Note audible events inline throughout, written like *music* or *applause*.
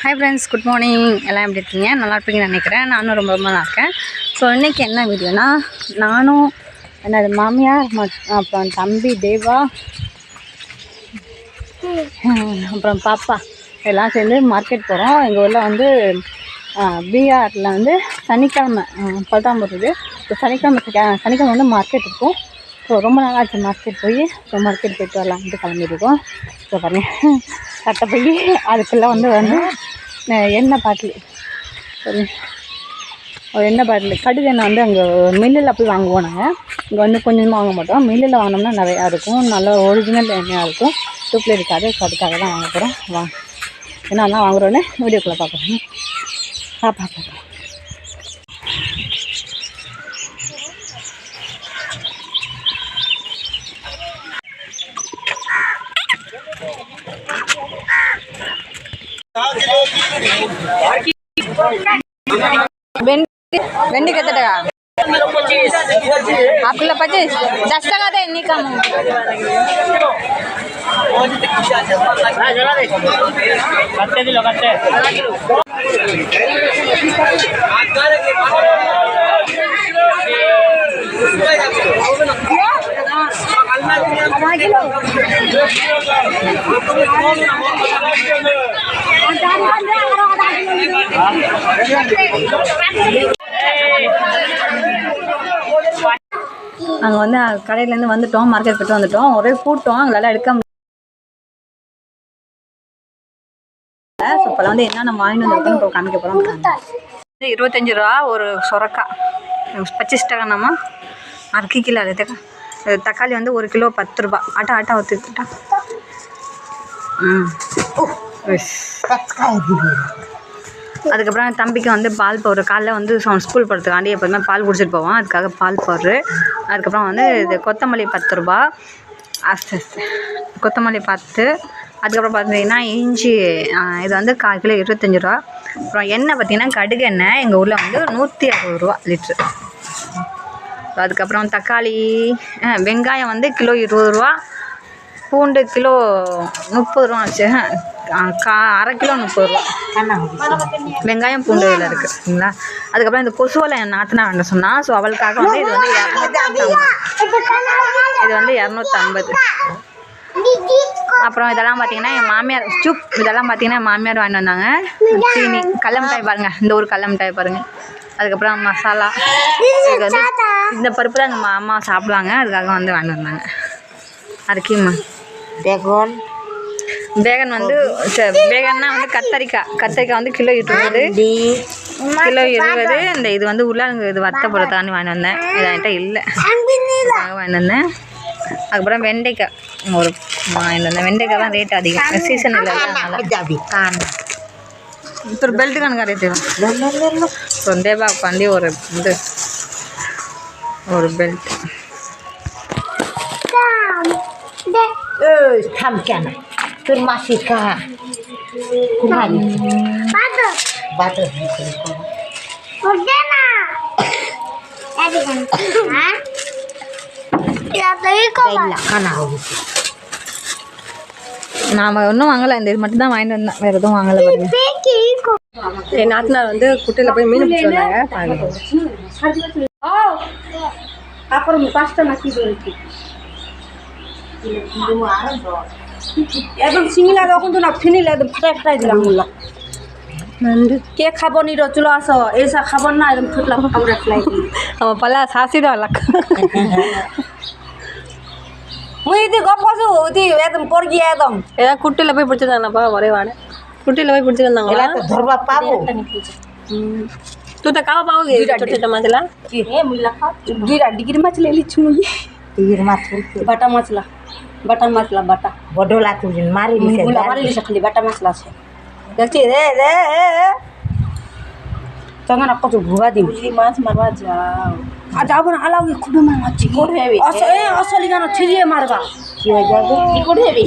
Hi friends good morning எல்லாம் எப்படி இருக்கீங்க? நல்லா இருப்பீங்கன்னு நினைக்கிறேன். நானும் ரொம்ப ரொம்ப நல்லா இருக்கேன். ஸோ இன்றைக்கி என்ன வீடியோனா நானும் என்னது மாமியார் மத்- அப்புறம் தம்பி தேவா அப்புறம் பாப்பா எல்லாம் சேர்ந்து மார்க்கெட் போகிறோம் எங்கள் ஊரில் வந்து பிஆரில் வந்து சனிக்கிழமை பத்தாம் வருது இப்போ சனிக்கிழமை சனிக்கிழமை வந்து மார்க்கெட் இருக்கும். ஸோ ரொம்ப நாளாச்சு ஆச்சு மார்க்கெட் போய். ஸோ மார்க்கெட் போயிட்டு வரலாம்ட்டு கிளம்பிருக்கோம். ஸோ பாருங்க. கட்டை போய் அதுக்குள்ளே வந்து வந்து எண்ணெய் பாட்டில். சரி ஒரு எண்ணெய் பாட்டில். கடுகு எண்ணெய் வந்து அங்கே மில்லில் போய் வாங்குவோம் நாங்கள் இங்கே வந்து கொஞ்சமாக வாங்க மாட்டோம். மில்லில் வாங்கினோம்னா நிறையா இருக்கும். நல்ல ஒரிஜினல் எண்ணெயாக இருக்கும். டூப்பில் இருக்காது. ஸோ அதுக்காக தான் வாங்க போகிறோம் வாங்க என்னெல்லாம் வாங்குறோன்னு வீடியோக்குள்ளே பார்க்குறோம் பாப்பா பார்ப்போம். भेंडी भेंडी किती टाका आपलं पच्चीस जास्त का ते नाही का मग நாங்கள் வந்து கடையிலேருந்து வந்துட்டோம் மார்க்கெட் போய்ட்டு வந்துட்டோம். ஒரே கூட்டம் எங்களால் எடுக்க முடியல. ஸோ வந்து என்னென்ன வாங்கிட்டு வந்துருக்கோம் இப்போ காமிக்க போகிறோம் இருபத்தஞ்சி ரூபா ஒரு சொரக்கா பச்சிஸ் டகானாமா அரைக்கி கிலோ அது தக்காளி வந்து ஒரு கிலோ பத்து ரூபா. ஆட்டா ஆட்டா ஊற்றிட்டா ம். அதுக்கப்புறம் தம்பிக்கு வந்து பால் பவுடர் காலைல வந்து அவன் ஸ்கூல் போகிறதுக்காண்டி எப்போதுமே பால் குடிச்சிட்டு போவான். அதுக்காக பால் பவுட்ரு அதுக்கப்புறம் வந்து இது கொத்தமல்லி பத்து ரூபா. அஸ்து அஸ்து. கொத்தமல்லி பத்து. அதுக்கப்புறம் பார்த்தீங்கன்னா இஞ்சி இது வந்து கால் கிலோ இருபத்தஞ்சி ரூபா. அப்புறம் எண்ணெய் பார்த்தீங்கன்னா கடுகு எண்ணெய். எங்கள் ஊரில் வந்து நூற்றி அறுபது ரூபா லிட்ரு அதுக்கப்புறம் தக்காளி ஆ, வெங்காயம் வந்து கிலோ இருபது ரூபா. பூண்டு கிலோ முப்பது ரூபா ஆச்சு கா அரை கிலோ முப்பது ரூபா வெங்காயம் பூண்டு இதில் இருக்குங்களா அதுக்கப்புறம் இந்த கொசுவலை என் நாத்தனா வேண்ட சொன்னால் ஸோ அவளுக்காக வந்து இது வந்து இது வந்து இரநூத்தம்பது. அப்புறம் இதெல்லாம் பார்த்தீங்கன்னா என் மாமியார் சுப் இதெல்லாம் பார்த்தீங்கன்னா மாமியார் வாங்கிட்டு வந்தாங்க. தீனி கடலமிட்டாய் பாருங்கள் இந்த ஒரு கடலமிட்டாய் பாருங்கள் அதுக்கப்புறம் மசாலா இதுக்கு வந்து இந்த பருப்பு தான் எங்கள் அம்மா சாப்பிடுவாங்க அதுக்காக வந்து வாங்கிட்டு வந்தாங்க. அதுக்கேம்மா தேகோல் பேகன் வந்து பேகன்னா வந்து கத்தரிக்காய் கத்தரிக்காய் வந்து கிலோ இருபது. கிலோ இருபது. இந்த இது வந்து உள்ளாங்க இது வத்த பொருத்தான்னு வாங்கி வந்தேன். இது என்கிட்ட இல்லை. வாங்கி வந்தேன். அதுக்கப்புறம் வெண்டைக்காய். ஒரு வாங்கிட்டு வந்தேன். வெண்டைக்காய் தான் ரேட் அதிகம். சீசன் இல்லை ஒரு பெல்ட் கணக்காக ரேட் சொந்தேபா உட்காந்து ஒரு இது. ஒரு பெல்ட் ஏய் kurma sika kuman batu. Batu. Udena. ஒன்றும் வாங்கலை இந்த இது மட்டும் தான் வாங்கிட்டு வந்தேன் வேறு எதுவும் வாங்கலை பாருங்க என் நாத்தனார் வந்து குட்டையில் போய் மீன் பிடிச்சி வந்தாங்க அப்புறம் கஷ்டம் நக்கி இருக்கு একদম চিংলা তখন তো না ফিনিলে একদম ফাটাই ফাটাই দিলাম বললাম কে খাবো নি চলো আসো এইসব খাবার না একদম ফুটলাম আমরা ফেলাই দিই அவன் பல்ல சாசிடும் அல்ல মুই এদি গপ করছো ওদি একদম পর গিয়ে একদম ஏதாவது குட்டியில் போய் பிடிச்சிருந்தாங்கப்பா ஒரே வாடை குட்டியில் போய் பிடிச்சிருந்தாங்களா এলা তো ধরবা পাবো तू तो कहाँ पाओगे छोटे छोटे मछला দুইটা ডিগির মাছ লে লিচ্ছি মুই তীর মাছ উঠতে বাটা মাছলা বাটা মাছলা বাটা। বডলা তুই মারি দিছে গুলা মারি দিছে খালি বাটা মাছলা আছে। দেখছি রে রে চন্দনা কত ভুয়া দিম। মাছ মারবা যাও। আর যাব না আলাও খুব মার মারছি কোড হেবি আসলে কেন ছিড়িয়ে মারবা? কি হয়ে যাবে? কি রিকর্ড হেবি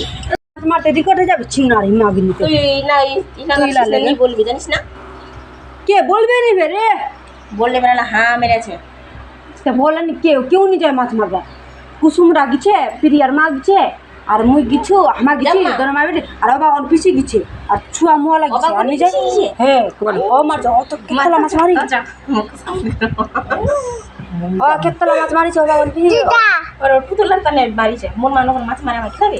মারতে রিকর্ড হয়ে যাবে চিংড়ি মাগিনিতে তুই না? নেই বলবি জানিস না? কে বলবে বে রে? বললে বেলা না হ্যাঁ মেরেছে। তা বলেন কেউ কেউ নি যায় মাছ মারবা। কুসুমরা গিছে প্রিয়ার মা গিছে আর মুই গিছু আমা গিছি দনমা মা বেটি আর বাবা অন পিছি গিছে আর ছুয়া মুয়া লাগিছে আর নিজে হ্যাঁ ও মাছ অত কেতলা মাছ মারি। ও কেতলা মাছ মারিছে ছবা অন পিছি। আর পুতুলার তানে বাড়িছে মোর মানুষ মাছ মারা মাছ খাবে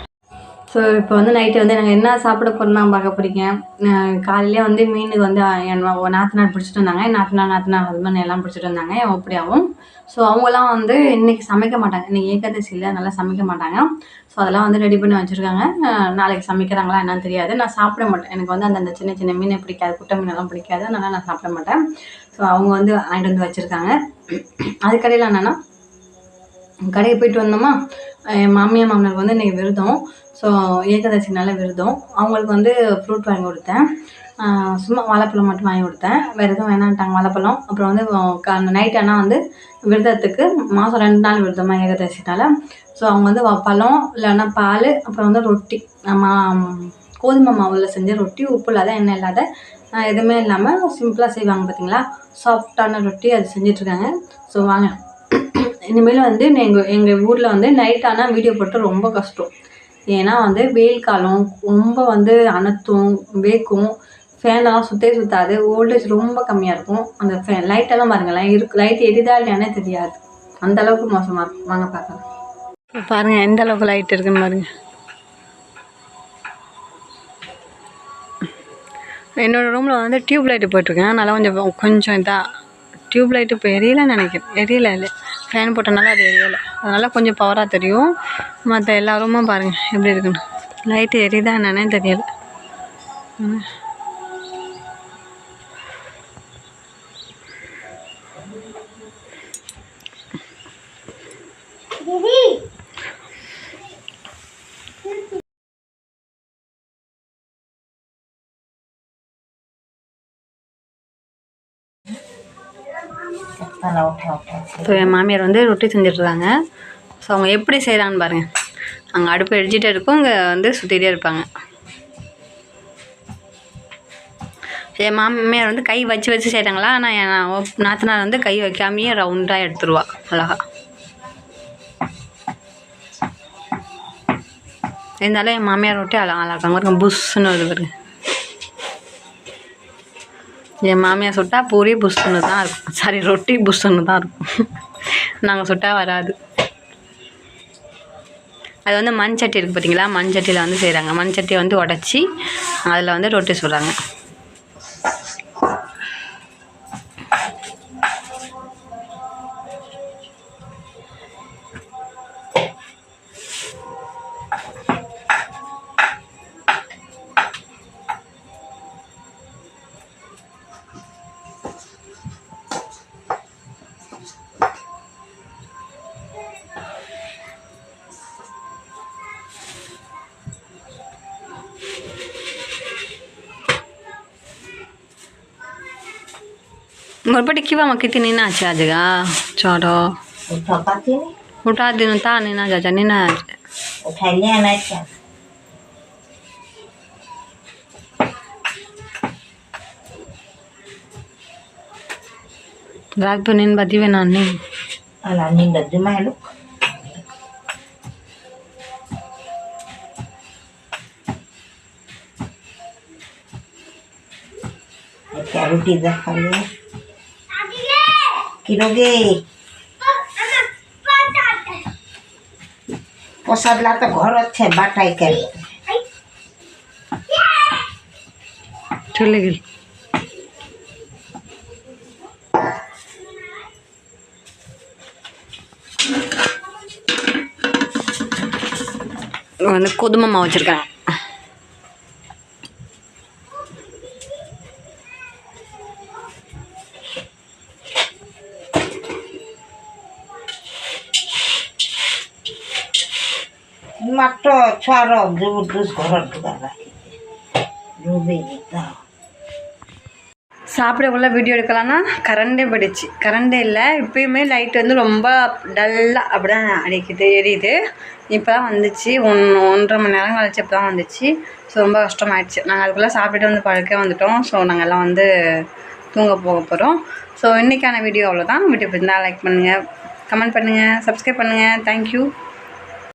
ஸோ இப்போ வந்து நைட்டு வந்து நாங்கள் என்ன சாப்பிட போகிறோம்னா பார்க்க போகிறீங்க காலையிலே வந்து மீனுக்கு வந்து என் நாற்று நாத்தனார் பிடிச்சிட்டு வந்தாங்க. என் நாத்தனார் நாத்தனார் ஹஸ்பண்ட் எல்லாம் பிடிச்சிட்டு வந்தாங்க. என் அப்படியாவும் ஸோ அவங்களாம் வந்து இன்றைக்கி சமைக்க மாட்டாங்க. இன்றைக்கி ஏகாதசி இல்லை. நல்லா சமைக்க மாட்டாங்க. ஸோ அதெல்லாம் வந்து ரெடி பண்ணி வச்சுருக்காங்க. நாளைக்கு சமைக்கிறாங்களா என்னன்னு தெரியாது. நான் சாப்பிட மாட்டேன். எனக்கு வந்து அந்த சின்ன சின்ன மீனை பிடிக்காது. குட்டை மீனெல்லாம் பிடிக்காது. அதனால் நான் சாப்பிட மாட்டேன். ஸோ அவங்க வந்து வாங்கிட்டு வந்து வச்சுருக்காங்க. அதுக்கடையில் என்னென்னா கடைக்கு போயிட்டு வந்தோமா? என் மாமியார் மாமனாருக்கு வந்து இன்றைக்கி விருதம். ஸோ ஏகாதசினால விரதம். அவங்களுக்கு வந்து ஃப்ரூட் வாங்கி கொடுத்தேன். சும்மா வாழைப்பழம் மட்டும் வாங்கி கொடுத்தேன். வேறு எதுவும் வேணான்ட்டாங்க வாழைப்பழம். அப்புறம் வந்து நைட் ஆனால் வந்து விரதத்துக்கு மாதம் ரெண்டு நாள் விரதமாக ஏகாதசினால் ஸோ அவங்க வந்து வ- பழம் இல்லைன்னா பால் அப்புறம் வந்து ரொட்டி. மா கோதுமை மாவில் செஞ்ச ரொட்டி உப்பு இல்லாத எண்ணெய் இல்லாத எதுவுமே இல்லாமல் சிம்பிளாக செய்வாங்க பார்த்தீங்களா சாஃப்டான ரொட்டி அது செஞ்சிட்ருக்காங்க. ஸோ வாங்க. இனிமேல் வந்து எங்கள் எங்கள் ஊரில் வந்து நைட் ஆனால் வீடியோ போட்டு ரொம்ப கஷ்டம். ஏன்னா வந்து வெயில் காலம் ரொம்ப வந்து அனத்தும் வேக்கும். ஃபேனெல்லாம் சுத்தே சுத்தாது. வோல்டேஜ் ரொம்ப கம்மியாக இருக்கும். அந்த ஃபேன் லைட்டெல்லாம் பாருங்களேன். இருக்கு லைட் எரிதா இல்லையானே தெரியாது. அந்த அளவுக்கு மோசமாக இருக்கும். வாங்க பார்க்கலாம். பாருங்க எந்த அளவுக்கு லைட் இருக்குன்னு பாருங்க. என்னோட ரூமில் வந்து டியூப் லைட்டு போட்டிருக்கேன். நல்லா கொஞ்சம் கொஞ்சம் இதாக டியூப் லைட்டு இப்போ எரியலைன்னு நினைக்கிறேன். எரியல இல்லை. ஃபேன் போட்டனால அது எரியலை. அதனால் கொஞ்சம் பவராக தெரியும். மற்ற எல்லா ரூமும் பாருங்கள் எப்படி இருக்குன்னு. லைட்டு எரியுதா என்னன்னே தெரியலை. ஸோ என் மாமியார் வந்து ரொட்டி செஞ்சிட்ருக்காங்க. ஸோ அவங்க எப்படி செய்கிறான்னு பாருங்கள் அங்கே அடுப்பு எரிஞ்சிட்டே இருக்கும் இங்கே வந்து சுற்றிட்டே இருப்பாங்க. என் மாமியார் வந்து கை வச்சு வச்சு செய்கிறாங்களா ஆனால் என் நாத்தனார் வந்து கை வைக்காமையே ரவுண்டாக எடுத்துருவா அழகா. இருந்தாலும் என் மாமியார் ரொட்டி அழகா அழகாங்க இருக்கும் புஷ்ஷுன்னு வருது பாருங்க. என் மாமியார் சுட்டா பூரி புஷ்ஷுன்னு தான் இருக்கும். சாரி ரொட்டி புஷ்ஷுன்னு தான் இருக்கும். *laughs* நாங்கள் சுட்டா வராது. அது வந்து மண் சட்டி இருக்குது பார்த்தீங்களா மண் சட்டியில் வந்து செய்கிறாங்க மண் சட்டியை வந்து உடச்சி அதில் வந்து ரொட்டி சுடுறாங்க. గొడపటికివమ్మ కితి నిన్న ఆచగా చోడో उठा दिन था नहीं ना चाचा नहीं ना उठा लिया ना रात भर नींद बदी हुए ना नहीं अला नींद बदी मैं लोग क्या रोटी देखा लिया দেখালে কিরোগে প্রসাদলা তো ঘর আছে বাটাই কেন চলে গেল வந்து கோதுமை மாவு வச்சுருக்கேன் মাত্র ছুয়ার জবরদস্ত ঘর ঢুকা রাখি ডুবে যেতাম சாப்பிடக்குள்ள வீடியோ எடுக்கலாம்னா கரண்டே போயிடுச்சு கரண்டே இல்லை இப்பயுமே லைட் வந்து ரொம்ப டல்லாக அப்படி தான் அடிக்குது எரியுது இப்போ தான் வந்துச்சு ஒன் ஒன்றரை மணி நேரம் கழிச்சு இப்போ தான் வந்துச்சு ஸோ ரொம்ப கஷ்டமாயிடுச்சு நாங்கள் அதுக்குள்ளே சாப்பிட்டுட்டு வந்து படுக்க வந்துட்டோம் ஸோ நாங்கள் எல்லாம் வந்து தூங்க போக போகிறோம் ஸோ இன்றைக்கான வீடியோ அவ்வளோதான் வீடியோ பிடிச்சிருந்தா லைக் பண்ணுங்கள் கமெண்ட் பண்ணுங்கள் சப்ஸ்கிரைப் பண்ணுங்கள் தேங்க்யூ